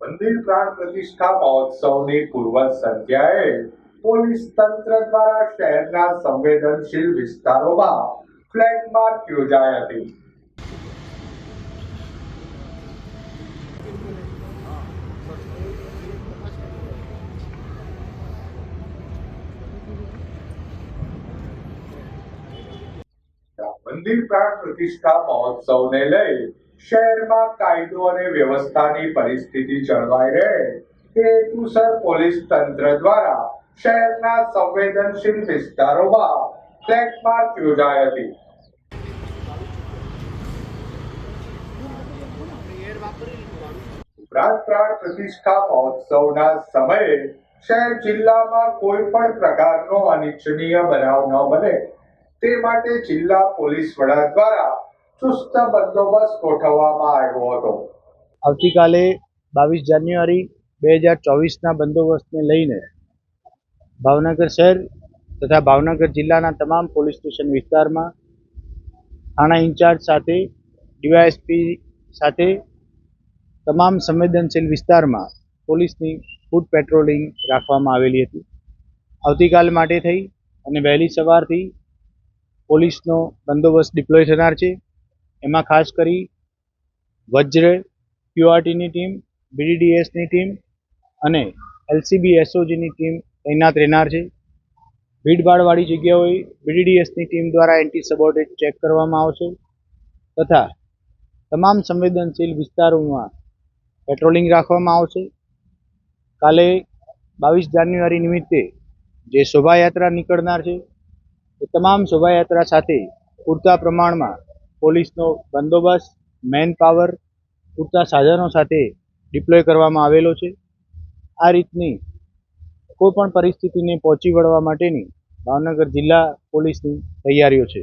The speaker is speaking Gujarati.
મંદિર પ્રાણ પ્રતિષ્ઠા મહોત્સવની પૂર્વ સંધ્યાએ પોલીસ તંત્ર દ્વારા શહેરના સંવેદનશીલ વિસ્તારોમાં ફ્લેગ માર્ચ યોજાઈ હતી. મંદિર પ્રાણ પ્રતિષ્ઠા મહોત્સવને લઈ શહેરમાં કાયદો અને વ્યવસ્થાની પરિસ્થિતિ જળવાઈ રહે તે હેતુસર પોલીસ તંત્ર દ્વારા શહેરના સંવેદનશીલ વિસ્તારોમાં ફ્લેગ માર્ચ યોજાઈ હતી. પ્રાણ પ્રતિષ્ઠા મહોત્સવના સમયે શહેર જિલ્લામાં કોઈ પણ પ્રકારનો અનિચ્છનીય બનાવ ન બને. તે માટે જિલ્લા પોલીસ વડા દ્વારા ચુસ્ત બંદોબસ્ત ગોઠવવામાં આવ્યો હતો. આવતીકાલે બાવીસ જાન્યુઆરી બે હજાર ચોવીસના બંદોબસ્તને લઈને ભાવનગર શહેર તથા ભાવનગર જિલ્લાના તમામ પોલીસ સ્ટેશન વિસ્તારમાં થાણા ઇન્ચાર્જ સાથે, ડીવાયએસપી સાથે, તમામ સંવેદનશીલ વિસ્તારમાં પોલીસની ફૂટ પેટ્રોલિંગ રાખવામાં આવેલી હતી. આવતીકાલ માટે થઈ અને વહેલી સવારથી પોલીસનો બંદોબસ્ત ડિપ્લોય થનાર છે. એમાં ખાસ કરી વજ્ર ક્યુઆરટીની ટીમ બીડીડીએસની ટીમ અને એલસીબી એસઓજીની ટીમ તૈનાત રહેનાર છે. ભીડભાડવાળી જગ્યાઓએ બીડીડીએસની ટીમ દ્વારા એન્ટી સબોર્ટેટ ચેક કરવામાં આવશે તથા તમામ સંવેદનશીલ વિસ્તારોમાં પેટ્રોલિંગ રાખવામાં આવશે. કાલે બાવીસ જાન્યુઆરી નિમિત્તે જે શોભાયાત્રા નીકળનાર છે એ તમામ શોભાયાત્રા સાથે પૂરતા પ્રમાણમાં પોલીસનો બંદોબસ્ત, મેન પાવર, પૂરતા સાધનો સાથે ડિપ્લોય કરવામાં આવેલો છે. આ રીતની કોઈપણ પરિસ્થિતિને પહોંચી વળવા માટેની ભાવનગર જિલ્લા પોલીસની તૈયારીઓ છે.